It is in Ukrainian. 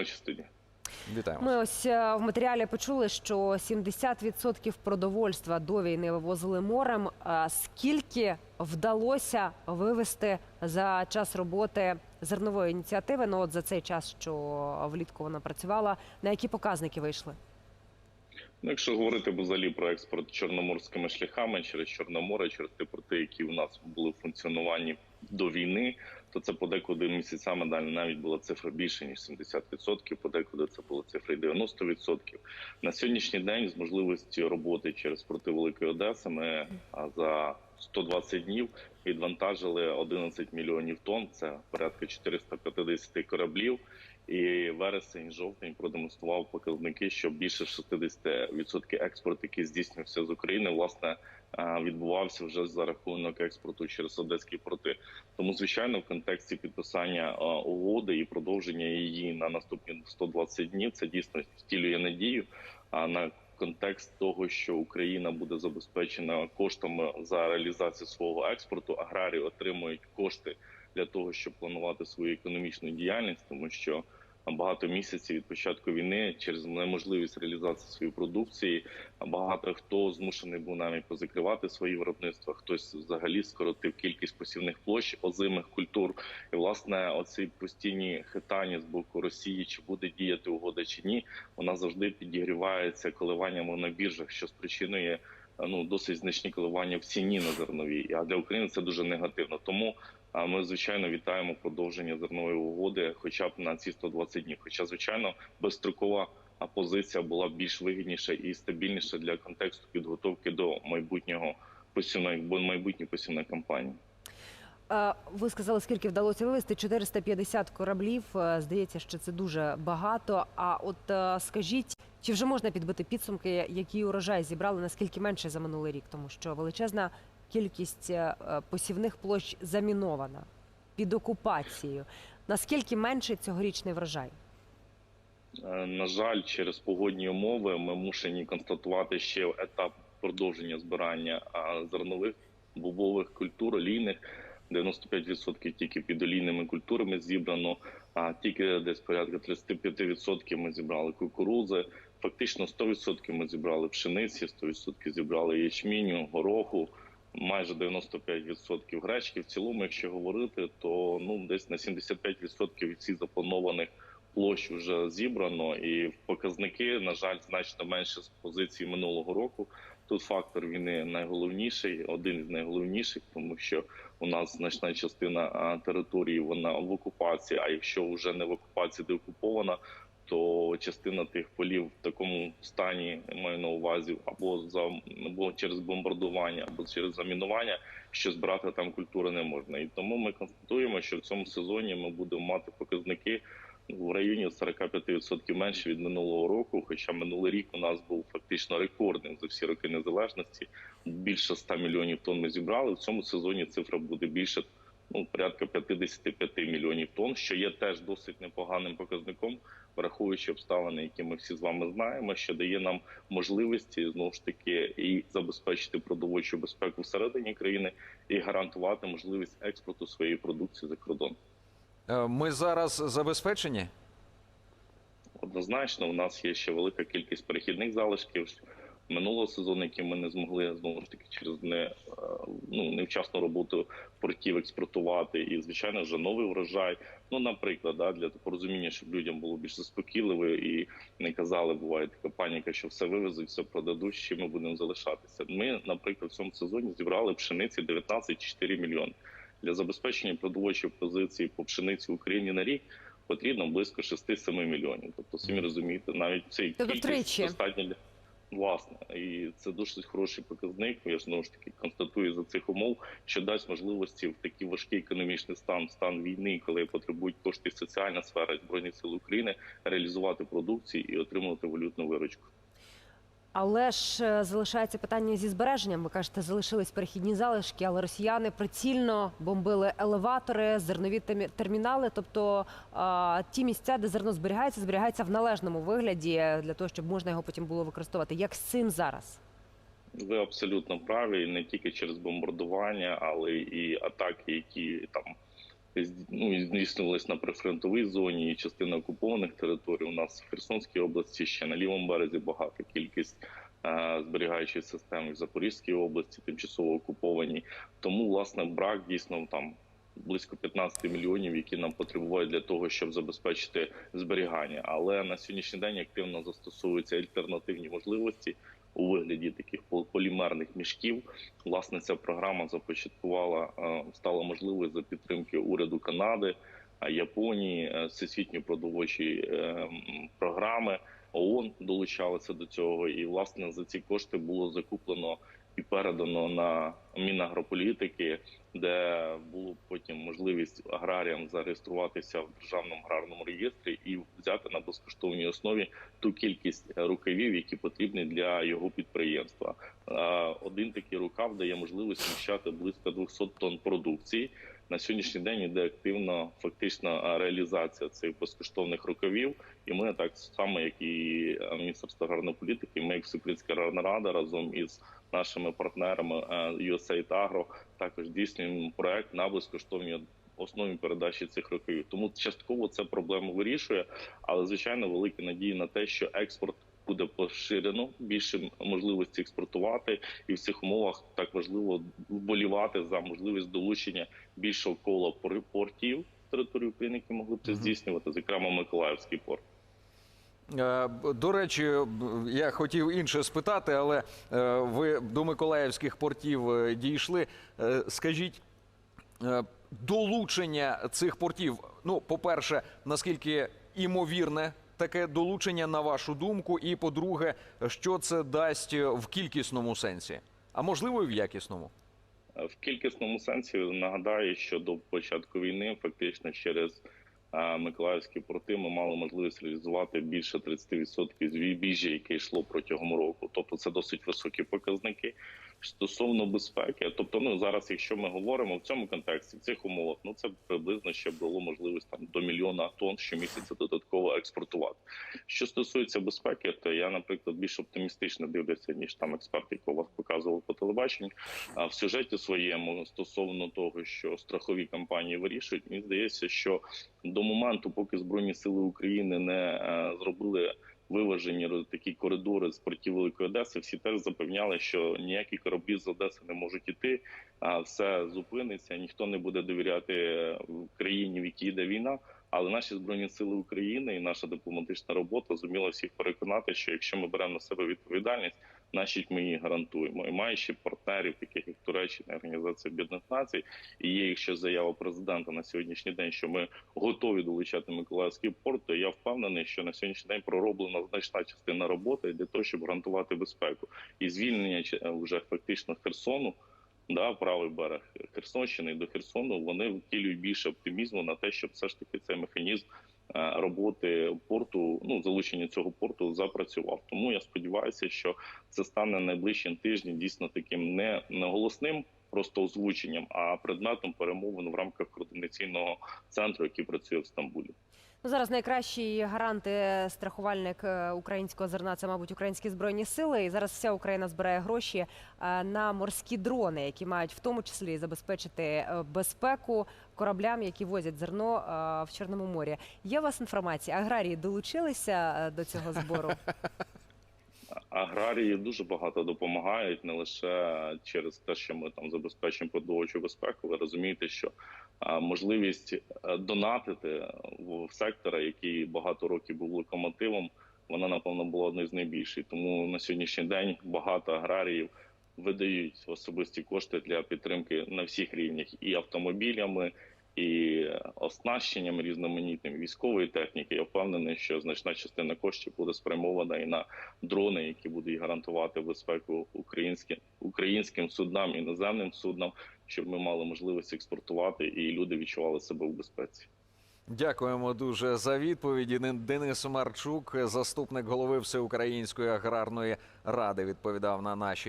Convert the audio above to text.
ночі студія. Вітаємо. Ми ось е, в матеріалі почули, що 70% продовольства до війни вивозили морем. А Скільки вдалося вивезти за час роботи зернової ініціативи? Ну от за цей час, що влітку вона працювала, на які показники вийшли? Ну, якщо говорити взагалі про експорт чорноморськими шляхами через Чорне море, через ті порти, які у нас були в функціонуванні до війни, то це подекуди місяцями далі навіть була цифра більше ніж 70%, подекуди це була цифра й 90%. На сьогоднішній день з можливістю роботи через порти Великої Одеси ми за 120 днів відвантажили 11 мільйонів тонн. Це порядка 450 кораблів. І вересень, жовтень продемонстрував показники, що більше 60% експорту, який здійснювався з України, власне відбувався вже за рахунок експорту через одеські порти. Тому, звичайно, в контексті підписання е, угоди і продовження її на наступні 120 днів, це дійсно втілює надію. На контекст того, що Україна буде забезпечена коштами за реалізацію свого експорту, аграрії отримують кошти для того, щоб планувати свою економічну діяльність, тому що багато місяців від початку війни через неможливість реалізації своєї продукції багато хто змушений був навіть позакривати свої виробництва. Хтось взагалі скоротив кількість посівних площ озимих культур. І власне оці постійні хитання з боку Росії, чи буде діяти угода чи ні, вона завжди підігрівається коливаннями на біржах, що спричинує ну досить значні коливання в ціні на зернові. А для України це дуже негативно. Тому ми звичайно вітаємо продовження зернової угоди, хоча б на ці 120 днів. Хоча, звичайно, безстрокова позиція була більш вигідніша і стабільніша для контексту підготовки до майбутнього посівної майбутньої посівної кампанії. Ви сказали, скільки вдалося вивезти? 450 кораблів. Е, Здається, що це дуже багато. А от е, скажіть, чи вже можна підбити підсумки, який урожай зібрали, наскільки менше за минулий рік? Тому що величезна кількість е, посівних площ замінована під окупацією. Наскільки менше цьогорічний врожай? Е, На жаль, через погодні умови ми мушені констатувати ще етап продовження збирання зернових бобових культур, олійних. 95% тільки під олійними культурами зібрано, а тільки десь порядка 35% ми зібрали кукурузи. Фактично 100% ми зібрали пшениці, 100% зібрали ячміню, гороху, майже 95% гречки. В цілому, якщо говорити, то ну десь на 75% від всіх запланованих площ вже зібрано, і показники, на жаль, значно менше з позиції минулого року. Тут фактор війни найголовніший, один з найголовніших, тому що у нас значна частина території вона в окупації. А якщо вже не в окупації, де окупована, то частина тих полів в такому стані маю на увазі або за або через бомбардування, або через замінування, що збирати там культури не можна. І тому ми констатуємо, що в цьому сезоні ми будемо мати показники в районі 45% менше від минулого року. Хоча минулий рік у нас був фактично рекордним за всі роки незалежності. Більше 100 мільйонів тонн ми зібрали. В цьому сезоні цифра буде більше ну порядка 55 мільйонів тонн, що є теж досить непоганим показником, враховуючи обставини, які ми всі з вами знаємо, що дає нам можливості знову ж таки і забезпечити продовольчу безпеку всередині країни, і гарантувати можливість експорту своєї продукції за кордон. Е, Ми зараз забезпечені. Однозначно, у нас є ще велика кількість перехідних залишків минулого сезону, які ми не змогли знову ж таки через не е, ну невчасну роботу портів експортувати. І звичайно, вже новий врожай. Ну, наприклад, да, для порозуміння, щоб людям було більш заспокійливо і не казали, буває така паніка, що все вивезуть, все продадуть. Ще ми будемо залишатися. Ми, наприклад, в цьому сезоні зібрали пшениці 19,4 мільйони. Для забезпечення продовольчої позиції по пшениці в Україні на рік потрібно близько 6-7 мільйонів. Тобто, самі розумієте, навіть цей кількість достатньо для власне, і це досить хороший показник. Я ж знову ж таки констатую за цих умов, що дасть можливості в такий важкий економічний стан, стан війни, коли потребують кошти соціальна сфера збройних сил України, реалізувати продукцію і отримувати валютну виручку. Але ж е, залишається питання зі збереженням. Ви кажете, залишились перехідні залишки, але росіяни прицільно бомбили елеватори, зернові термінали. Тобто ті місця, де зерно зберігається, зберігається в належному вигляді для того, щоб можна його потім було використовувати. Як з цим зараз? Ви абсолютно праві, не тільки через бомбардування, але і атаки, які там ну, здійснювалися на прифронтовій зоні і частина окупованих територій. У нас в Херсонській області ще на лівому березі багата кількість е, зберігаючої системи в Запорізькій області, тимчасово окуповані. Тому власне брак дійсно там. Близько 15 мільйонів, які нам потребують для того, щоб забезпечити зберігання. Але на сьогоднішній день активно застосовуються альтернативні можливості у вигляді таких пол- полімерних мішків. Власне, ця програма започаткувала е, стала можливою за підтримки уряду Канади, е, Японії, е, всесвітньої продовольчої програми. ООН долучалися до цього, і власне за ці кошти було закуплено і передано на Мінагрополітики, де було потім можливість аграріям зареєструватися в державному аграрному реєстрі і взяти на безкоштовній основі ту кількість рукавів, які потрібні для його підприємства. Е, Один такий рукав дає можливість вміщати близько 200 тонн продукції. На сьогоднішній день іде активно фактично реалізація цих безкоштовних рукавів. І ми так само, як і Міністерство аграрної політики, ми як Всеукраїнська аграрна рада разом із нашими партнерами USAID Agro також здійснюємо проект на безкоштовній основі передачі цих рукавів. Тому частково це проблему вирішує, але звичайно великі надії на те, що експорт. Буде поширено більше можливості експортувати, і в цих умовах так важливо вболівати за можливість долучення більшого кола пор- портів території України, які могли б це здійснювати, зокрема Миколаївський порт. Е, До речі, я хотів інше спитати, але е, ви до Миколаївських портів е, дійшли. Скажіть, долучення цих портів, ну, по-перше, наскільки імовірне таке долучення, на вашу думку, і по-друге, що це дасть в кількісному сенсі, а можливо, і в якісному. В кількісному сенсі нагадаю, що до початку війни фактично через Миколаївські порти ми мали можливість реалізувати більше 30% збіжжя, яке йшло протягом року. Тобто це досить високі показники. Стосовно безпеки, тобто, ну зараз, якщо ми говоримо в цьому контексті, в цих умовах, ну це приблизно ще було можливість там до мільйона тонн щомісяця додатково експортувати. Що стосується безпеки, то я, наприклад, більш оптимістично дивлюся, ніж там експерт, якого вас показував по телебаченню. А в сюжеті своєму стосовно того, що страхові компанії вирішують, мені здається, що до моменту, поки збройні сили України не е, зробили виважені такі коридори з портів Великої Одеси, всі теж запевняли, що ніякі кораблі з Одеси не можуть іти, а все зупиниться, ніхто не буде довіряти е, країні, в якій йде війна. Але наші збройні сили України і наша дипломатична робота зуміла всіх переконати, що якщо ми беремо на себе відповідальність, значить ми її гарантуємо. І маючи партнерів, таких як Туреччина, Організація Об'єднаних Націй, і є якщо заява президента на сьогоднішній день, що ми готові долучати Миколаївський порт, то я впевнений, що на сьогоднішній день пророблена значна частина роботи для того, щоб гарантувати безпеку і звільнення е, вже фактично Херсону. Да, правий берег Херсонщини до Херсону вони втілюють більше оптимізму на те, щоб все ж таки цей механізм роботи порту, ну залучення цього порту запрацював. Тому я сподіваюся, що це стане найближчим тижнем дійсно таким не неголосним просто озвученням, а предметом перемовин в рамках координаційного центру, який працює в Стамбулі. Ну, зараз найкращий гарант і страхувальник е, українського зерна це, мабуть, українські збройні сили. І зараз вся Україна збирає гроші е, на морські дрони, які мають в тому числі забезпечити е, безпеку кораблям, які возять зерно е, в Чорному морі. Є у вас інформація? Аграрії долучилися е, до цього збору? Аграрії дуже багато допомагають не лише через те, що ми там забезпечуємо продовольчу безпеку. Ви розумієте, що можливість е, донатити в сектора, який багато років був локомотивом, вона напевно була одною з найбільших. Тому на сьогоднішній день багато аграріїв видають особисті кошти для підтримки на всіх рівнях і автомобілями. І оснащенням різноманітним військової техніки я впевнений, що значна частина коштів буде спрямована і на дрони, які будуть гарантувати безпеку українським українським суднам іноземним суднам, щоб ми мали можливість експортувати і люди відчували себе в безпеці. Дякуємо дуже за відповіді. Денис Марчук, заступник голови Всеукраїнської аграрної ради, відповідав на наші.